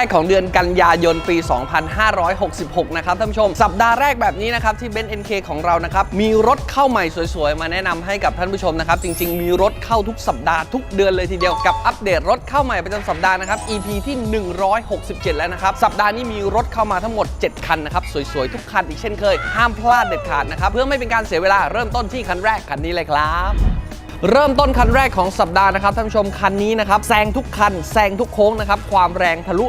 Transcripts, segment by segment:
แรกของเดือนกันยายนปี 2566 นะครับท่านผู้ชม สัปดาห์แรกแบบนี้นะครับที่เบนซ์ NK ของเรานะครับ มีรถเข้าใหม่สวยๆ มาแนะนำให้กับท่านผู้ชมนะครับ จริงๆ มีรถเข้าทุกสัปดาห์ทุกเดือนเลยทีเดียวกับอัปเดตรถเข้าใหม่ประจำสัปดาห์นะครับ EP ที่ 167 แล้วนะครับ สัปดาห์นี้มีรถเข้ามาทั้งหมด 7 คันนะครับสวยๆ ทุกคันอีกเช่นเคย ห้ามพลาดเด็ดขาดนะครับเพื่อไม่เป็นการเสียเวลาเริ่มต้นที่คันแรกคันนี้เลยครับ เริ่มต้นคันแรกของสัปดาห์นะครับท่านผู้ชมคันนี้นะครับแซงทุกคันแซงทุกโค้งนะครับความแรงทะลุ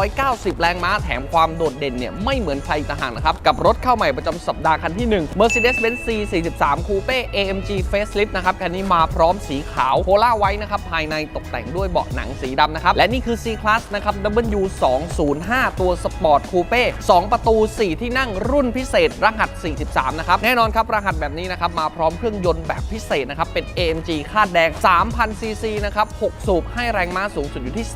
390 แรงม้าแถมความโดดเด่นเนี่ยไม่เหมือนใครต่างหากนะครับกับรถเข้าใหม่ประจำสัปดาห์คันที่ 1 Mercedes-Benz C43 Coupe AMG Facelift นะครับคันนี้มาพร้อมสีขาวโพล่าไว้นะครับภายในตกแต่งด้วยเบาะหนังสีดำนะครับและนี่คือ C Class นะครับ W205 ตัวสปอร์ตคูเป้2ประตู 4 ที่นั่งรุ่นพิเศษรหัส 43 นะครับแน่นอนครับรหัสแบบนี้นะครับมาพร้อมเครื่องยนต์แบบพิเศษนะครับเป็น AMG คาดแดง 3,000ซีซีนะครับ 6 สูบให้แรงม้าสูงสุดอยู่ที่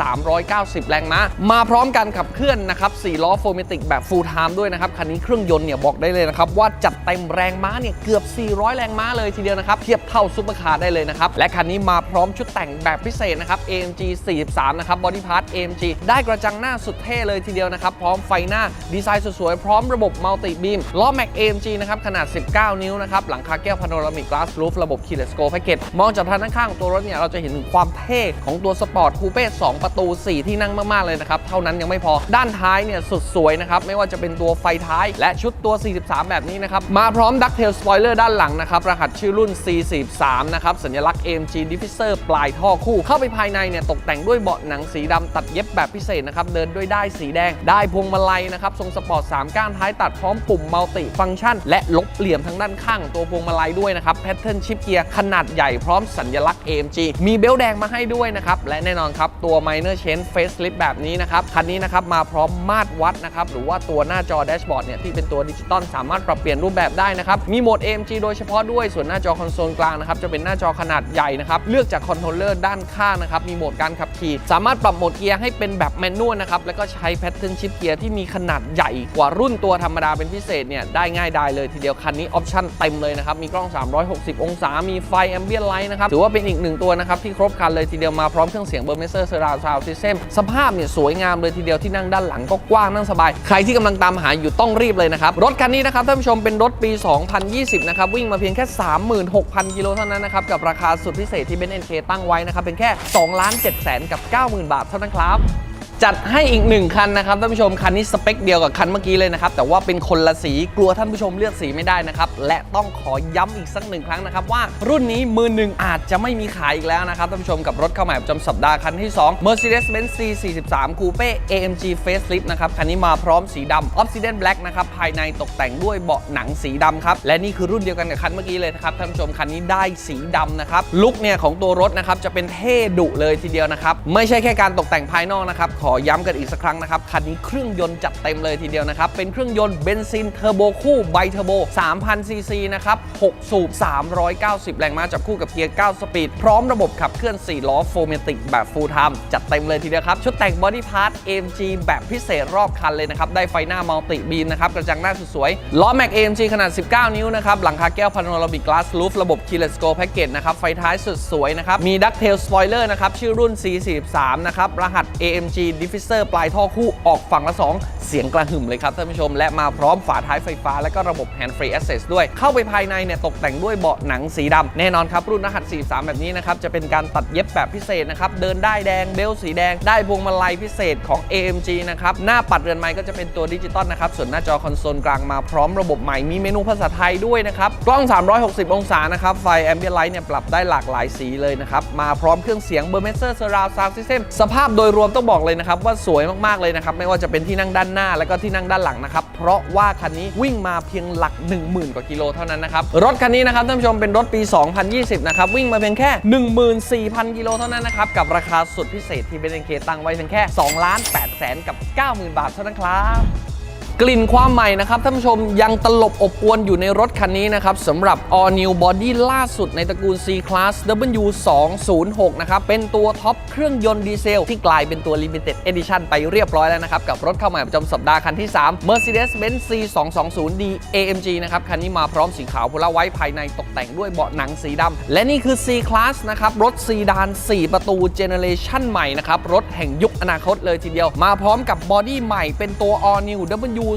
390 แรงม้า มาพร้อมกันขับเคลื่อนนะครับ 4 ล้อโฟร์เมติกแบบ full time ด้วยนะครับ คันนี้เครื่องยนต์เนี่ยบอกได้เลยนะครับว่าจัดเต็มแรงม้าเนี่ยเกือบ 400 แรงม้าเลยทีเดียวนะครับ เทียบเท่าซุปเปอร์คาร์ได้เลยนะครับ และคันนี้มาพร้อมชุดแต่งแบบพิเศษนะครับ AMG 43 นะครับบอดี้พาร์ท AMG ได้กระจังหน้าสุดเท่เลยทีเดียวนะครับพร้อมไฟหน้าดีไซน์สวยๆพร้อมระบบมัลติบีมล้อแม็ก AMG นะครับขนาด 19 นิ้วนะครับหลังคาแก้วพาโนรามิกกลาส o ูฟระบบ Keyless Go Package มองจากทางด้านข้างตัวรถเนี่ยเราจะเห็นถึงความเท่ของตัวสปอร์ตคูเป้2ประตู 4 ที่นั่งมาก ๆ เลยนะครับ เท่านั้นยังไม่พอด้านท้ายเนี่ยสุดสวยนะครับ ไม่ว่าจะเป็นตัวไฟท้ายและชุดตัว 43 แบบนี้นะครับ มาพร้อมดักเทลสปอยเลอร์ด้านหลังนะครับ รหัสชื่อรุ่น C43 นะครับ สัญลักษณ์ AMG Diffuser ปลายท่อคู่ เข้าไปภายในเนี่ยตกแต่งด้วยเบาะหนังสีดำตัดเย็บแบบพิเศษนะครับเดินด้วยได้สีแดงได้พวงมาลัยนะครับทรงสปอร์ต3ก้านท้ายตัดพร้อมปุ่มมัลติฟังก์ชัน และลบเหลี่ยมทั้งด้านข้างตัวพวงมาลัยด้วยนะครับแพทเทิร์นชิปเกียร์ขนาดใหญ่พร้อมสัญลักษณ์ AMG มีเบลต์แดงมาให้ด้วยนะครับ และแน่นอนครับ ตัว Minor Change Facelift แบบนี้นะครับ คันนี้นะครับ มาพร้อมมาตรวัดนะครับ หรือว่าตัวหน้าจอแดชบอร์ดเนี่ย ที่เป็นตัวดิจิตอลสามารถปรับเปลี่ยนรูปแบบได้นะครับ มีโหมด AMG โดยเฉพาะด้วยส่วนหน้าจอคอนโซลกลางนะครับจะเป็นหน้าจอขนาดใหญ่นะครับเลือกจากคอนโทรลเลอร์ด้านข้างนะครับมีโหมดการขับขี่ สามารถปรับโหมดเกียร์ให้เป็นแบบแมนนวลนะครับแล้วก็ใช้แพทเทิร์นชิปเกียร์ที่มีขนาดใหญ่กว่ารุ่นตัวธรรมดาเป็นพิเศษเนี่ยได้ง่ายดายเลยทีเดียวคันนี้ออปชั่นเต็มเลยนะครับมีกล้อง 360 องศา มีไฟแอมเบียนไลท์นะครับถือว่าเป็นอีกหนึ่งตัวนะครับที่ครบครันเลยทีเดียวมาพร้อมเครื่องเสียงเบอร์เมเซอร์เซราซาวซิสเซมสภาพเนี่ยสวยงามเลยทีเดียวที่นั่งด้านหลังก็กว้างนั่งสบายใครที่กำลังตามหาอยู่ต้องรีบเลยนะครับรถคันนี้นะครับท่านผู้ชมเป็นรถปี 2020 นะครับวิ่งมาเพียงแค่ 36,000 กิโลเท่านั้นนะครับกับราคาสุดพิเศษที่เบนซ์เอ็นเคตั้งไว้นะครับเป็นแค่2ล้าน7แสนกับ 90,000 บาทเท่านั้นครับ จัดให้อีกหนึ่งคันนะครับท่านผู้ชมคันนี้สเปคเดียวกับคันเมื่อกี้เลยนะครับแต่ว่าเป็นคนละสีกลัวท่านผู้ชมเลือกสีไม่ได้นะครับและต้องขอย้ำอีกสักหนึ่งครั้งนะครับว่ารุ่นนี้มือหนึ่งอาจจะไม่มีขายอีกแล้วนะครับท่านผู้ชมกับรถเข้าใหม่ประจำสัปดาห์คันที่ 2 Mercedes-Benz C43 Coupe AMG Facelift นะครับคันนี้มาพร้อมสีดำ Obsidian Black นะครับภายในตกแต่งด้วยเบาะหนังสีดำครับและนี่คือรุ่นเดียวกันกับคันเมื่อกี้เลยนะครับท่านผู้ชมคันนี้ได้สีดำนะครับลุคเนี่ยของตัวรถนะครับจะเป็นเท่ดุเลยทีเดียวนะครับไม่ใช่แค่การตกแต่งภายนอกนะครับขอย้ำกันอีกสักครั้งนะครับ คันนี้เครื่องยนต์จัดเต็มเลยทีเดียวนะครับ เป็นเครื่องยนต์เบนซินเทอร์โบคู่ไบเทอร์โบ3,000ซีซีนะครับ 6 สูบ 390 แรงม้าจับคู่กับเกียร์ 9 สปีด พร้อมระบบขับเคลื่อน 4 ล้อโฟเมติกแบบฟูลไทม์จัดเต็มเลยทีเดียวครับ ชุดแต่งบอดี้พาร์ท AMG แบบพิเศษรอบคันเลยนะครับ ได้ไฟหน้ามัลติบีมนะครับกระจังหน้าสุดสวยล้อแม็ก AMG ขนาด 19 นิ้วนะครับหลังคาแก้วพาโนรามิกกลาสลูฟระบบ Keyless Go Package นะครับไฟท้ายสุดสวยนะครับมีดักเทลสปอยเลอร์นะครับชื่อรุ่น C43 นะครับรหัส AMG Diffuser ปลายท่อคู่ออกฝั่งละ 2 เสียงกระหึ่มเลยครับท่านผู้ชม และมาพร้อมฝาท้ายไฟฟ้า และก็ระบบ Hand Free Access ด้วย เข้าไปภายในเนี่ยตกแต่งด้วยเบาะหนังสีดำแน่นอนครับ รุ่นรหัส 43 แบบนี้นะครับ จะเป็นการตัดเย็บแบบพิเศษนะครับ เดินได้แดงเบลสีแดง ได้พวงมาลัยพิเศษของ AMG นะครับ หน้าปัดเรือนไม้ก็จะเป็นตัวดิจิตอลนะครับส่วนหน้าจอคอนโซลกลางมาพร้อมระบบใหม่มีเมนูภาษาไทยด้วยนะครับกล้อง 360 องศานะครับไฟ Ambient Light เนี่ยปรับได้หลากหลายสีเลยนะครับมาพร้อมเครื่องเสียง b e r m e s e r Surround Sound System สภาพโดยรวมต้องบอกเลยนะครับว่าสวยมากๆเลยนะครับไม่ว่าจะเป็นที่นั่งด้านหน้าแล้วก็ที่นั่งด้านหลังนะครับเพราะว่าคันนี้วิ่งมาเพียงหลัก 10,000 กว่ากิโลเท่านั้นนะครับรถคันนี้นะครับท่านผู้ชมเป็นรถปี 2020 นะครับวิ่งมาเพียงแค่ 14,000 กิโลเท่านั้นนะครับกับราคาสุดพิเศษที่เบนเคตั้งไว้เพียงแค่2ล้าน8แสนกับ 90,000 บาทเท่านั้นครับ กลิ่นความใหม่นะครับท่านผู้ชมยังตลบอบอวนอยู่ในรถคันนี้นะครับสำหรับ All New Body ล่าสุดในตระกูล C Class W206 นะครับเป็นตัวท็อปเครื่องยนต์ดีเซล ที่กลายเป็นตัว Limited Edition ไปเรียบร้อยแล้วนะครับ กับรถเข้าใหม่ประจำสัปดาห์คันที่ 3 Mercedes-Benz C220D AMG นะครับ คันนี้มาพร้อมสีขาวพลาไว้ภายในตกแต่งด้วยเบาะหนังสีดำและนี่คือ C Class นะครับรถซีดาน 4 ประตูเจเนเรชันใหม่นะครับรถแห่งยุคอนาคตเลยทีเดียว มาพร้อมกับบอดี้ใหม่เป็นตัว All new W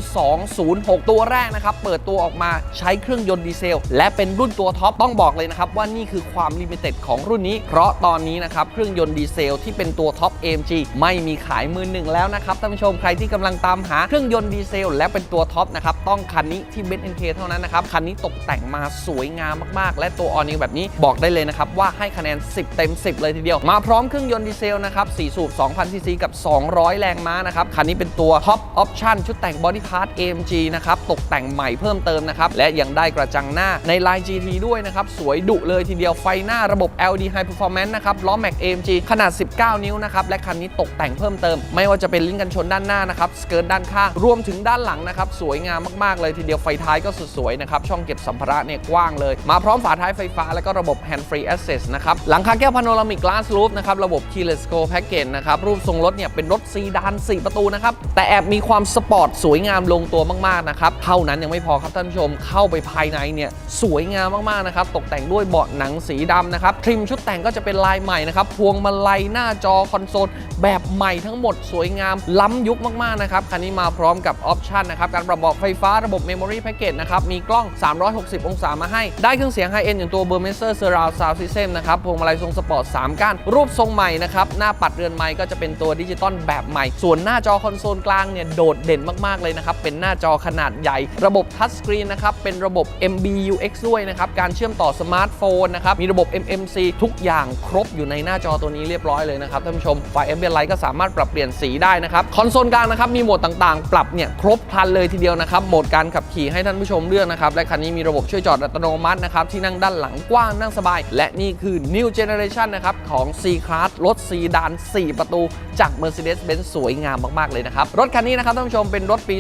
206 ตัวแรกนะครับ เปิดตัวออกมาใช้เครื่องยนต์ดีเซล และเป็นรุ่นตัวท็อปต้องบอกเลยนะครับ ว่านี่คือความลิมิเต็ดของรุ่นนี้ เพราะตอนนี้นะครับ เครื่องยนต์ดีเซลที่เป็นตัวท็อป AMG ไม่มีขายมือหนึ่งแล้วนะครับท่านผู้ชมใครที่กำลังตามหาเครื่องยนต์ดีเซล และเป็นตัวท็อปนะครับต้องคันนี้ที่ b e n z NK เท่านั้นนะครับคันนี้ตกแต่งมาสวยงามมากๆ และตัว All New แบบนี้บอกได้เลยนะครับว่าให้คะแนน 10 เต็ม 10 เลยทีเดียว มาพร้อมเครื่องยนต์ดีเซลนะครับ4สูบ2,000ซีซีกับ 200 แรงม้านะครับคันนี้เป็นตัวท็อปออปชั่นชุดแต่งบอดีพาร์ท AMG นะครับตกแต่งใหม่เพิ่มเติมนะครับและยังได้กระจังหน้าในลาย GT ด้วยนะครับสวยดุเลยทีเดียวไฟหน้าระบบ LED High Performance นะครับล้อแม็ก AMG ขนาด 19 นิ้วนะครับและคันนี้ตกแต่งเพิ่มเติม ไม่ว่าจะเป็นลิ้นกันชนด้านหน้านะครับสเกิร์ตด้านข้างรวมถึงด้านหลังนะครับสวยงามมากๆเลยทีเดียวไฟท้ายก็สุดสวยนะครับช่องเก็บสัมภาระเนี่ยกว้างเลย มาพร้อมฝาท้ายไฟฟ้าและก็ระบบ Hand Free Access นะครับหลังคาแก้วพาโนรามิก Glass Roof นะครับระบบ Keyless Go Package นะครับรูปทรงรถเนี่ยเป็นรถซีดาน 4 ประตูนะครับแต่แอบมีความสปอร์ตสวยงามลงตัวมากๆนะครับเท่านั้นยังไม่พอครับท่านผู้ชมเข้าไปภายในเนี่ยสวยงามมากๆนะครับตกแต่งด้วยเบาะหนังสีดำนะครับทริมชุดแต่งก็จะเป็นลายใหม่นะครับพวงมาลัยหน้าจอคอนโซลแบบใหม่ทั้งหมดสวยงามล้ำยุคมากๆนะครับคันนี้มาพร้อมกับออปชันนะครับการปรับบาะไฟฟ้าระบบ Memory Package นะครับมีกล้อง 360 องศามาให้ ได้เครื่องเสียงไฮเอ็นอย่างตัว Burmester Surround Sound System นะครับพวงมาลัยทรงสปอร์ต 3 ก้าน รูปทรงใหม่นะครับหน้าปัดเรือนไม้ก็จะเป็นตัวดิจิตอลแบบใหม่ ส่วนหน้าจอคอนโซลกลางเนี่ยโดดเด่นมากๆเลยนะครับ เป็นหน้าจอขนาดใหญ่ ระบบทัชสกรีนนะครับ เป็นระบบ MBUX ด้วยนะครับ การเชื่อมต่อสมาร์ทโฟนนะครับ มีระบบ MMC ทุกอย่างครบอยู่ในหน้าจอตัวนี้เรียบร้อยเลยนะครับท่านผู้ชม ไฟ Ambient Light ก็สามารถปรับเปลี่ยนสีได้นะครับ คอนโซลกลางนะครับ มีโหมดต่างๆ ปรับเนี่ยครบครันเลยทีเดียวนะครับ โหมดการขับขี่ให้ท่านผู้ชมเลือกนะครับ และคันนี้มีระบบช่วยจอดอัตโนมัตินะครับ ที่นั่งด้านหลังกว้างนั่งสบาย และนี่คือ New Generation นะครับของ C Class รถซีดาน 4 ประตู จาก Mercedes-Benz สวยงามมากๆเลยนะครับ รถคันนี้นะครับท่านผู้ชมเป็นรถปี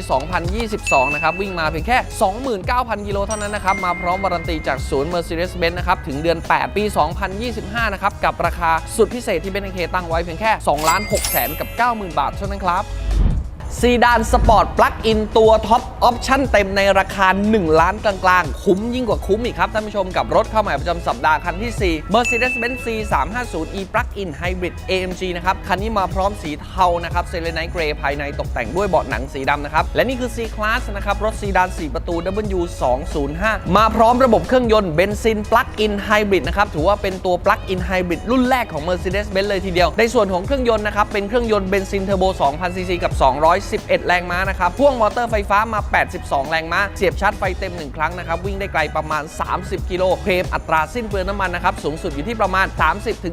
2022 นะครับ วิ่งมาเพียงแค่ 29,000 กิโลเท่านั้นนะครับ มาพร้อมวารันตีจากศูนย์ Mercedes-Benz นะครับ ถึงเดือน 8 ปี 2025 นะครับ กับราคาสุดพิเศษที่เบนเคตั้งไว้เพียงแค่ 2,600,000กับ 90,000 บาทเท่านั้นครับ ซีดานสปอร์ตปลั๊กอินตัวท็อปออปชั่นเต็มในราคา 1 ล้านกลางๆ คุ้มยิ่งกว่าคุ้มอีกครับ ท่านผู้ชมกับรถเข้าใหม่ประจำสัปดาห์คันที่ 4 Mercedes-Benz C350e Plug-in Hybrid AMG นะครับ คันนี้มาพร้อมสีเทานะครับเซเลนไนเกรย์ภายในตกแต่งด้วยเบาะหนังสีดำนะครับ และนี่คือ C Class นะครับ รถซีดาน 4 ประตู W205 มาพร้อมระบบเครื่องยนต์เบนซินปลั๊กอินไฮบริดนะครับถือว่าเป็นตัวปลั๊กอินไฮบริดรุ่นแรกของ Mercedes-Benz เลยทีเดียวในส่วนของเครื่องยนต์นะครับเป็นเครื่องยนต์เบนซินเทอร์โบ2,000ซีซีกับ211 แรงม้านะครับพ่วงมอเตอร์ไฟฟ้ามา 82 แรงม้า เสียบชาร์จไฟเต็ม 1 ครั้งนะครับ วิ่งได้ไกลประมาณ 30 กิโลเคลมอัตราสิ้นเปลืองน้ำมันนะครับ สูงสุดอยู่ที่ประมาณ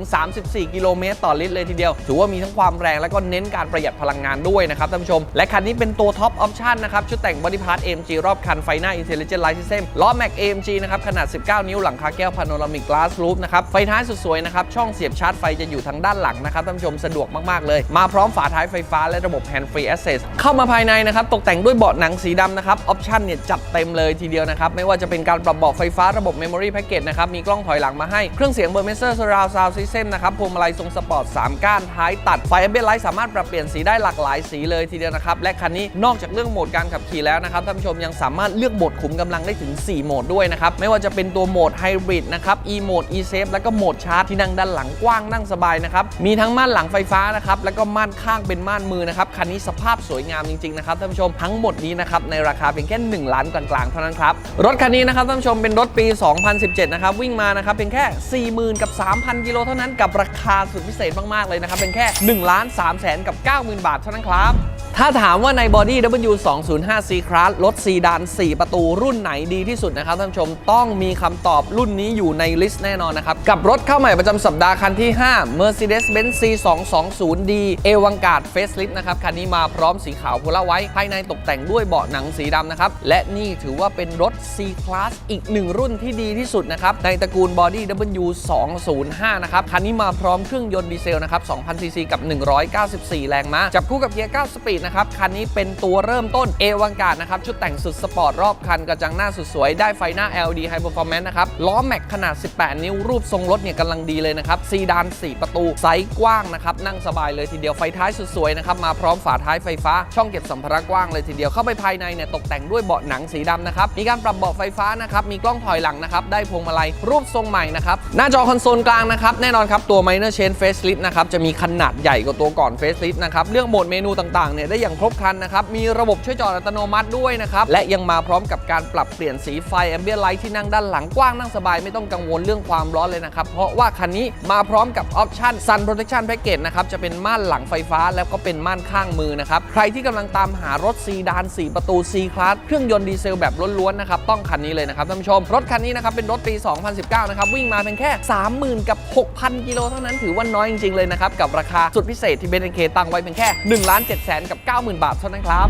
30-34 กิโลเมตรต่อลิตรเลยทีเดียว ถือว่ามีทั้งความแรงและก็เน้นการประหยัดพลังงานด้วยนะครับท่านผู้ชม และคันนี้เป็นตัวท็อปออปชั่นนะครับ ชุดแต่งบอดี้พาร์ท AMG รอบคันไฟหน้า Intelligent Light System ล้อแม็ก AMG นะครับขนาด 19 นิ้วหลังคาแก้วพาโนรามิก Glass Roof นะครับไฟท้ายสุดสวยนะครับช่องเสียบชาร์จไฟจะอยู่ทางด้านหลังนะครับท่านผู้ชมสะดวกมากๆเลย มาพร้อมฝาท้ายไฟฟ้าและระบบ Hand Free Access เข้ามาภายในนะครับ ตกแต่งด้วยเบาะหนังสีดำนะครับ ออปชั่นเนี่ยจัดเต็มเลยทีเดียวนะครับ ไม่ว่าจะเป็นการปรับเบาะไฟฟ้าระบบ Memory Package นะครับ มีกล้องถอยหลังมาให้ เครื่องเสียง Burmester Surround Sound System นะครับ พวงมาลัยทรงสปอร์ต 3 ก้าน ท้ายตัด ไฟ Ambient Light สามารถปรับเปลี่ยนสีได้หลากหลายสีเลยทีเดียวนะครับ และคันนี้นอกจากเรื่องโหมดการขับขี่แล้วนะครับ ท่านผู้ชมยังสามารถเลือกโหมดขุมกำลังได้ถึง 4 โหมดด้วยนะครับ ไม่ว่าจะเป็นตัวโหมด Hybrid นะครับ E โหมด E Safe แล้วก็โหมดชาร์จที่นั่งด้านหลังกว้างนั่งสบายนะครับ มีทั้งม่านหลังไฟฟ้านะครับ แล้วก็ม่านข้างเป็นม่านมือนะครับ คันนี้สภาพสวยงามจริงๆนะครับท่านผู้ชมทั้งหมดนี้นะครับในราคาเพียงแค่ 1 ล้านกลางๆเท่านั้นครับรถคันนี้นะครับท่านผู้ชมเป็นรถปี 2017 นะครับวิ่งมานะครับเพียงแค่ 40,000 กับ 3,000 กิโลเท่านั้นกับราคาสุดพิเศษมากๆเลยนะครับเป็นแค่1ล้าน3แสนกับ 90,000 บาทเท่านั้นครับ ถ้าถามว่าในบอดี้ W205C Class รถซีดาน 4 ประตูรุ่นไหนดีที่สุดนะครับท่านผู้ชมต้องมีคำตอบรุ่นนี้อยู่ในลิสต์แน่นอนนะครับ กับรถเข้าใหม่ประจำสัปดาห์คันที่ 5 Mercedes-Benz C220D a v a n g a r d Facelift นะครับ คันนี้มาพร้อมสีขาวโพลาไว้ ภายในตกแต่งด้วยเบาะหนังสีดำนะครับ และนี่ถือว่าเป็นรถ C Class อีกหนึ่งรุ่นที่ดีที่สุดนะครับ ในตระกูลบอดี้ W205 นะครับ คันนี้มาพร้อมเครื่องยนต์ดีเซลนะครับ 2,000ซีซีกับ 194 แรงม้าจับคู่กับเกียร์ 9 สปีดนะครับ คันนี้เป็นตัวเริ่มต้นเอวังการนะครับ ชุดแต่งสุดสปอร์ตรอบคันกระจังหน้าสุดสวย ได้ไฟหน้า LED High Performance นะครับ ล้อแม็กขนาด 18 นิ้วรูปทรงรถเนี่ยกำลังดีเลยนะครับ ซีดาน 4 ประตู ไซส์กว้างนะครับ นั่งสบายเลยทีเดียว ไฟท้ายสุดสวยนะครับ มาพร้อมฝาท้ายไฟฟ้า ช่องเก็บสัมภาระกว้างเลยทีเดียว เข้าไปภายในเนี่ยตกแต่งด้วยเบาะหนังสีดำนะครับ มีการปรับเบาะไฟฟ้านะครับ มีกล้องถอยหลังนะครับ ได้พวงมาลัยรูปทรงใหม่นะครับ หน้าจอคอนโซลกลางนะครับ แน่นอนครับตัว Minor Chain Facelift นะครับ จะมีขนาดใหญ่กว่าตัวก่อน Facelift นะครับ เรื่องโหมดเมนูต่างๆ เนี่ยได้อย่างครบครันนะครับ มีระบบช่วยจอดอัตโนมัติด้วยนะครับ และยังมาพร้อมกับการปรับเปลี่ยนสีไฟ Ambient Light ที่นั่งด้านหลังกว้างนั่งสบายไม่ต้องกังวลเรื่องความร้อนเลยนะครับ เพราะว่าคันนี้มาพร้อมกับออปชั่น Sun Protection Package นะครับ จะเป็นม่านหลังไฟฟ้าแล้วก็เป็นม่านข้างมือนะครับ ใครที่กำลังตามหารถซีดาน 4 ประตู C Class เครื่องยนต์ดีเซลแบบล้วนๆนะครับ ต้องคันนี้เลยนะครับท่านผู้ชม รถคันนี้นะครับเป็นรถปี 2019 นะครับ วิ่งมาเพียงแค่ 30,000 กับ 6,000 กิโลเท่านั้น ถือว่าน้อยจริงๆ เลยนะครับ กับราคาสุดพิเศษที่เบนเคตั้งไว้เพียงแค่1ล้าน7แสนกับ90,000 บาทเท่านั้นครับ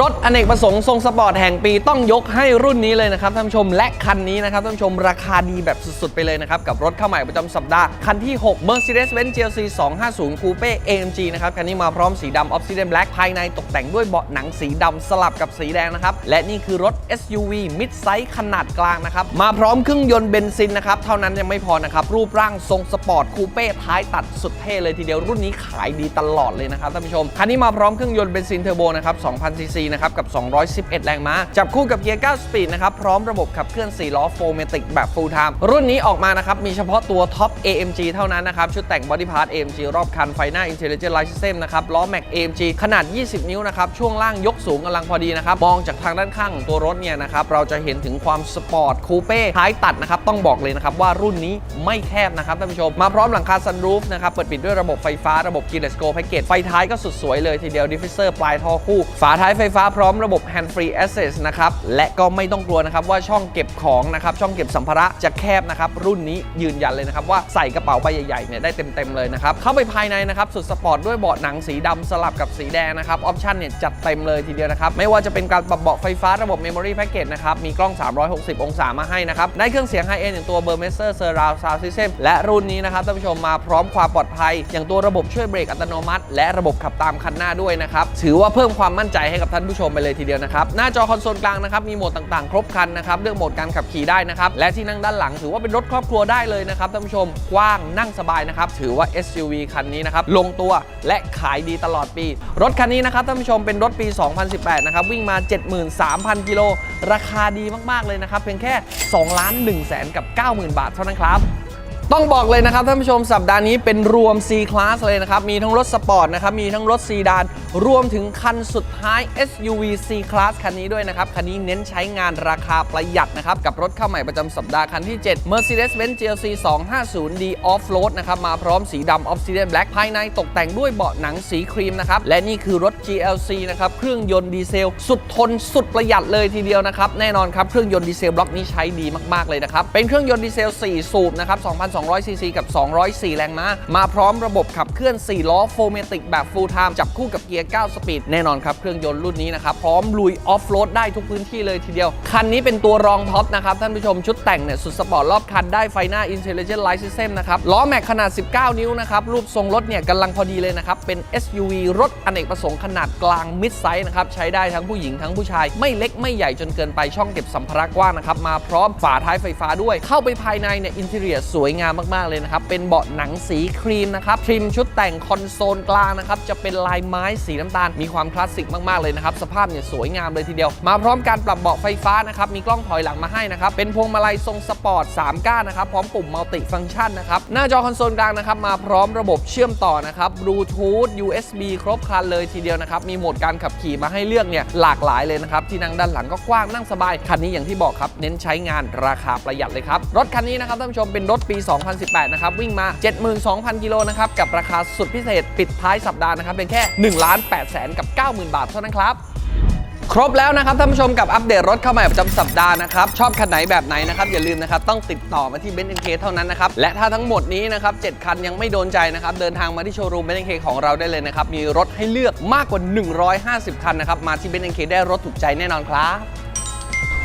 รถอเนกประสงค์ทรงสปอร์ตแห่งปีต้องยกให้รุ่นนี้เลยนะครับท่านผู้ชมและคันนี้นะครับท่านผู้ชมราคาดีแบบสุดๆ ไปเลยนะครับ กับรถเข้าใหม่ประจำสัปดาห์ คันที่ 6 Mercedes-Benz GLC 250 Coupe AMG นะครับ คันนี้มาพร้อมสีดำ Obsidian Black ภายในตกแต่งด้วยเบาะหนังสีดำสลับกับสีแดงนะครับ และนี่คือรถ SUV mid size ขนาดกลางนะครับ มาพร้อมเครื่องยนต์เบนซินนะครับ เท่านั้นยังไม่พอนะครับ รูปร่างทรงสปอร์ตคูเป้ท้ายตัดสุดเท่เลยทีเดียวรุ่นนี้ขายดีตลอดเลยนะครับท่านผู้ชมคันนี้มาพร้อมเครื่องยนต์เบนซินเทอร์โบนะครับ2,000ซีนะครับกับ 211 แรงม้า จับคู่กับเกียร์ 9 สปีดนะครับ พร้อมระบบขับเคลื่อน 4 ล้อโฟเมติกแบบ full time รุ่นนี้ออกมานะครับ มีเฉพาะตัวท็อป AMG เท่านั้นนะครับ ชุดแต่งบอดี้พาร์ท AMG รอบคัน ไฟหน้า Intelligent Light System นะครับ ล้อแม็ก AMG ขนาด 20 นิ้วนะครับ ช่วงล่างยกสูงกำลังพอดีนะครับ มองจากทางด้านข้างของตัวรถเนี่ยนะครับ เราจะเห็นถึงความสปอร์ตคูเป้ท้ายตัดนะครับ ต้องบอกเลยนะครับว่ารุ่นนี้ไม่แคบนะครับท่านผู้ชม มาพร้อมหลังคาซันรูฟนะครับ เปิดปิดด้วยระบบไฟฟ้า ระบบ Keyless Go Package ไฟท้ายก็สุดสวยเลยทีเดียว Diffuser ปลายท่อคู่ ฝาท้ายไฟฟ้าพร้อมระบบ Hand Free Access นะครับ และก็ไม่ต้องกลัวนะครับว่าช่องเก็บของนะครับ ช่องเก็บสัมภาระจะแคบนะครับ รุ่นนี้ยืนยันเลยนะครับ ว่าใส่กระเป๋าใบใหญ่ๆเนี่ยได้เต็มๆเลยนะครับ เข้าไปภายในนะครับสุดสปอร์ตด้วยเบาะหนังสีดำสลับกับสีแดงนะครับ ออปชั่นเนี่ยจัดเต็มเลยทีเดียวนะครับ ไม่ว่าจะเป็นการปรับเบาะไฟฟ้าระบบ Memory Package นะครับ มีกล้อง 360 องศามาให้นะครับ ได้เครื่องเสียงไฮเอ็นอย่างตัว Burmester Surround Sound System และรุ่นนี้นะครับท่านผู้ชมมาพร้อมความปลอดภัย อย่างตัวระบบช่วยเบรกอัตโนมัติ และระบบขับตามคันหน้าด้วยนะครับถือว่าเพิ่มความมั่นใจให้กับท่านผู้ชมไปเลยทีเดียวนะครับ หน้าจอคอนโซลกลางนะครับ มีโหมดต่างๆ ครบครันนะครับ เลือกโหมดการขับขี่ได้นะครับ และที่นั่งด้านหลังถือว่าเป็นรถครอบครัวได้เลยนะครับท่านผู้ชม กว้างนั่งสบายนะครับ ถือว่า SUV คันนี้นะครับ ลงตัวและขายดีตลอดปี รถคันนี้นะครับท่านผู้ชมเป็นรถปี 2018 นะครับ วิ่งมา 73,000 กิโล ราคาดีมากๆเลยนะครับ เพียงแค่2ล้าน1แสนกับ 90,000 บาทเท่านั้นครับต้องบอกเลยนะครับท่านผู้ชมสัปดาห์นี้เป็นรวม C Class เลยนะครับ มีทั้งรถสปอร์ตนะครับ มีทั้งรถซีดาน รวมถึงคันสุดท้าย SUV C Class คันนี้ด้วยนะครับ คันนี้เน้นใช้งานราคาประหยัดนะครับ กับรถเข้าใหม่ประจำสัปดาห์คันที่ 7 Mercedes-Benz GLC 250D Off-Road นะครับ มาพร้อมสีดำ Obsidian Black ภายในตกแต่งด้วยเบาะหนังสีครีมนะครับ และนี่คือรถ GLC นะครับ เครื่องยนต์ดีเซล สุดทนสุดประหยัดเลยทีเดียวนะครับ แน่นอนครับ เครื่องยนต์ดีเซลบล็อกนี้ใช้ดีมาก ๆ เลยนะครับ เป็นเครื่องยนต์ดีเซล 4 สูบนะครับ 2,200 ซีซีกับ 204 แรงม้า มาพร้อมระบบขับเคลื่อน 4 ล้อโฟเมติกแบบ full time จับคู่กับเกียร์9 สปีดแน่นอนครับเครื่องยนต์รุ่นนี้นะครับพร้อมลุยออฟโรดได้ทุกพื้นที่เลยทีเดียว คันนี้เป็นตัวรองท็อปนะครับท่านผู้ชมชุดแต่งเนี่ยสุดสปอร์ตรอบคันได้ไฟหน้า Intelligent Light System นะครับล้อแม็กขนาด 19 นิ้วนะครับรูปทรงรถเนี่ยกำลังพอดีเลยนะครับเป็น SUV รถอเนกประสงค์ขนาดกลางมิดไซส์นะครับใช้ได้ทั้งผู้หญิงทั้งผู้ชาย ไม่เล็กไม่ใหญ่จนเกินไปช่องเก็บสัมภาระกว้างนะครับมาพร้อมฝาท้ายไฟฟ้าด้วย เข้าไปภายในเนี่ยอินเท i รียสวยงามมากๆเลยนะครับเป็นเบาะหนังสีครีมนะครับทริมชุดแต่งคอนโซลกลางนะครับจะเป็นลายไม้สีน้ำตาลมีความคลาสสิกมากๆเลยนะครับสภาพเนี่ยสวยงามเลยทีเดียว มาพร้อมการปรับเบาะไฟฟ้านะครับมีกล้องถอยหลังมาให้นะครับเป็นพวงมาลัยทรงสปอร์ต3ก้านนะครับพร้อมปุ่มมัลติฟังก์ชันนะครับหน้าจอคอนโซลกลางนะครับมาพร้อมระบบเชื่อมต่อนะครับบลูทูธ USB ครบครันเลยทีเดียวนะครับมีโหมดการขับขี่มาให้เลือกเนี่ยหลากหลายเลยนะครับที่นั่งด้านหลังก็กว้างนั่งสบายคันนี้อย่างที่บอกครับเน้นใช้งานราคาประหยัดเลยครับรถคันนี้นะครับท่านผู้ชมเป็นรถปี 2018 นะครับวิ่งมา 72,000 กิโลนะครับกับราคาสุดพิเศษปิดท้ายสัปดาห์นะครับเป็นแค่ 1 ล้าน8แสนกับ 90,000 บาทเท่านั้นครับ ครบแล้วนะครับท่านผู้ชมกับอัปเดตรถเข้าใหม่ประจำสัปดาห์นะครับ ชอบคันไหนแบบไหนนะครับ อย่าลืมนะครับ ต้องติดต่อมาที่เบนซ์เเท่านั้นนะครับ และถ้าทั้งหมดนี้นะครับ7คันยังไม่โดนใจนะครับ เดินทางมาที่โชว์รูมเบนซ์เของเราได้เลยนะครับ มีรถให้เลือกมากกว่า 150 คันนะครับมาที่เบนซ์เได้รถถูกใจแน่นอนครับ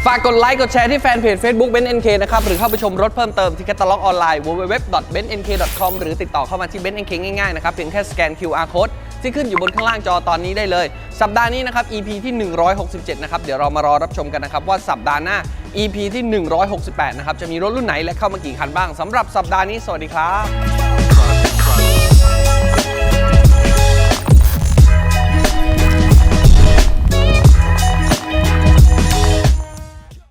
ฝากกดไลค์กดแชร์ที่แฟนเพจ Facebook b e n NK นะครับ หรือเข้าไปชมรถเพิ่มเติมที่แคตตาล็อกออนไลน์ www.bennk.com หรือติดต่อเข้ามาที่ b e n NK ง่ายๆนะครับ เพียงแค่สแกน QR code ที่ขึ้นอยู่บนข้างล่างจอตอนนี้ได้เลย สัปดาห์นี้นะครับ EP ที่ 167 นะครับ เดี๋ยวเรามารอรับชมกันนะครับ ว่าสัปดาห์หน้า EP ที่ 168 นะครับ จะมีรถรุ่นไหนและเข้ามากี่คันบ้างสำหรับสัปดาห์นี้สวัสดีครับ